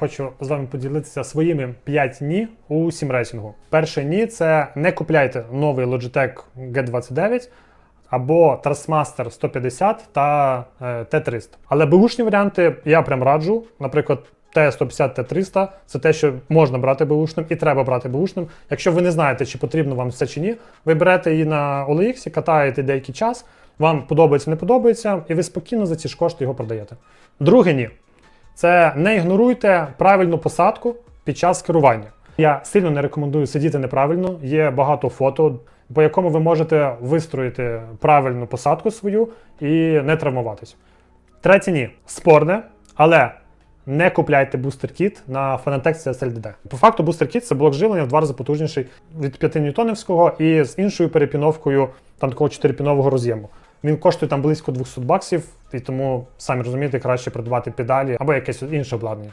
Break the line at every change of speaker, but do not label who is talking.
Хочу з вами поділитися своїми 5 ні у сімрейсингу. Перше ні це не купляйте новий Logitech G29 або Trustmaster 150 та е, T300. Але беушні варіанти я прям раджу. Наприклад, T150, T300 це те, що можна брати беушним і треба брати беушним. Якщо ви не знаєте, чи потрібно вам це чи ні, ви берете її на OLX, катаєте деякий час, вам подобається, не подобається, і ви спокійно за ці ж кошти його продаєте. Друге ні. Це не ігноруйте правильну посадку під час керування. Я сильно не рекомендую сидіти неправильно. Є багато фото, по якому ви можете вистроїти правильну посадку свою і не травмуватись. Третє ні. Спорне, але не купляйте бустер-кіт на Fanatec CSLDD. По факту бустер-кіт це блок живлення в два рази потужніший від 5 ньютонівського і з іншою перепіновкою там такого 4-пінового роз'єму. Він коштує там близько 200 баксів, і тому самі розумієте, краще придбати педалі або якесь інше обладнання.